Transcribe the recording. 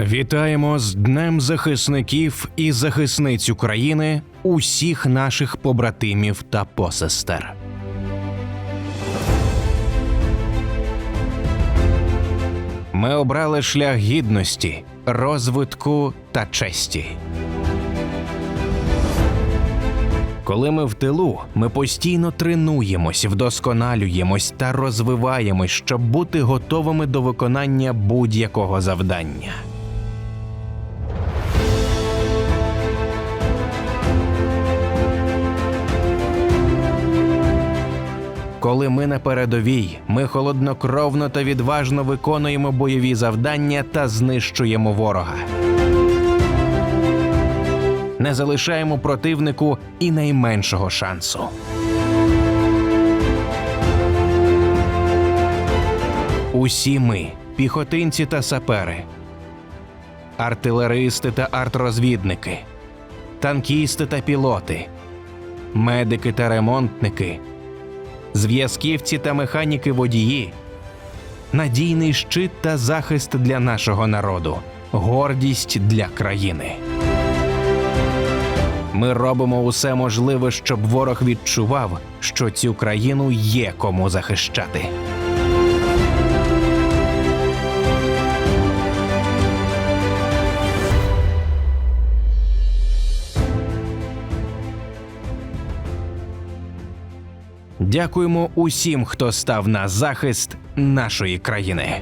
Вітаємо з Днем захисників і захисниць України усіх наших побратимів та посестер. Ми обрали шлях гідності, розвитку та честі. Коли ми в тилу, ми постійно тренуємось, вдосконалюємось та розвиваємось, щоб бути готовими до виконання будь-якого завдання. Коли ми на передовій, ми холоднокровно та відважно виконуємо бойові завдання та знищуємо ворога. Не залишаємо противнику і найменшого шансу. Усі ми, піхотинці та сапери, артилеристи та артрозвідники, танкісти та пілоти, медики та ремонтники, зв'язківці та механіки водії, надійний щит та захист для нашого народу, гордість для країни. Ми робимо усе можливе, щоб ворог відчував, що цю країну є кому захищати. Дякуємо усім, хто став на захист нашої країни.